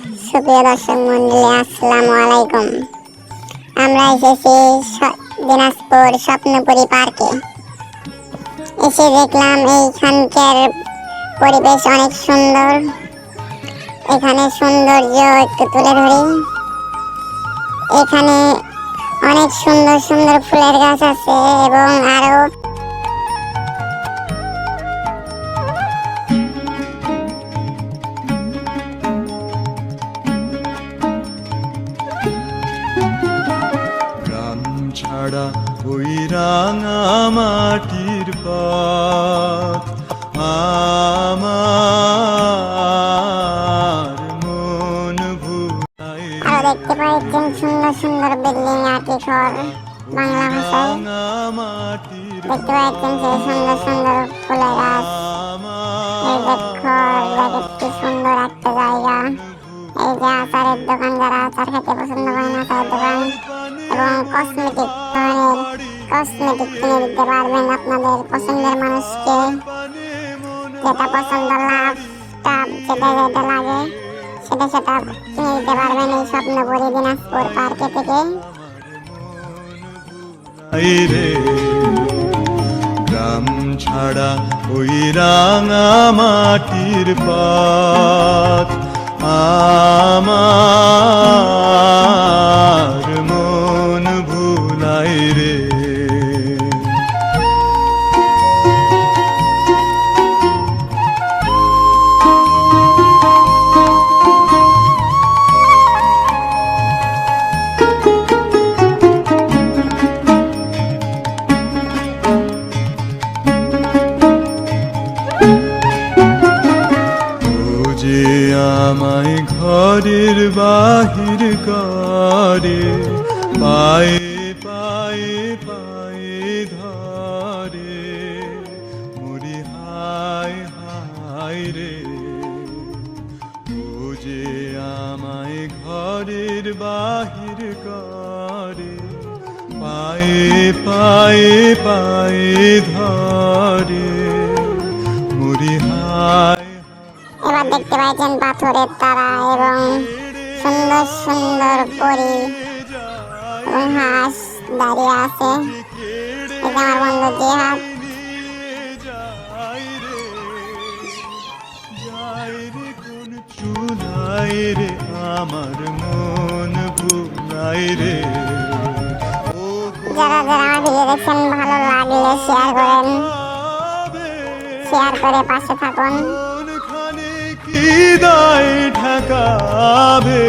সুপ্রিয় দর্শক মন্ডলী, আসসালামু আলাইকুম। আমরা এসেছি দিনাজপুর স্বপ্নপুরী পার্কে। এসে দেখলাম এইখানকার পরিবেশ অনেক সুন্দর। এখানে সৌন্দর্য একটু তুলে ধরি। এখানে অনেক সুন্দর সুন্দর ফুলের গাছ আছে এবং আরও ছাড়া ওই রাঙা মাটির পথ। আমার মন ভুলাই আরও দেখতে পাচ্ছেন সুন্দর সুন্দর বিল্ডিং ঘর বাংলা ভাষায় দেখতে সেই সুন্দর সুন্দর ফুলের গাছ। দেখো কি সুন্দর একটা জায়গা। এই যে আচারের দোকান, যারা আচার খেতে পছন্দ করেন আচারের দোকান এবং কসমেটিক ধরনের কসমেটিক কিনে দিতে পারবেন আপনাদের পছন্দের মানুষকে। যেটা পছন্দ লাভ যেটা যেটা লাগে, সেটা সেটা কিনে দিতে পারবেন এই স্বপ্নপুরী দিনাজপুর পার্কে থেকে। গ্রাম ছাড়া ওই রাঙা মাটির পথ। আমার আমায় ঘরের বাহির করে, পায়ে পায়ে পায়ে ধরে। মুড়ি হায় হায় রে যে আমায় ঘরের বাহির করে, পায়ে পায়ে পায়ে ধরে। মুড়ি হায় দেখতে পাচ্ছেন পাথরের তারা এবং সুন্দর সুন্দর পরি এবং হাঁস দাঁড়িয়ে আছে। আমার বন্ধু জিহাদ রে আমার মন ভুলাই রে যারা যারা ভিডিও দেখছেন, ভালো লাগলে শেয়ার করেন। শেয়ার করে পাশে থাকুন। হৃদয় ঢাকাবে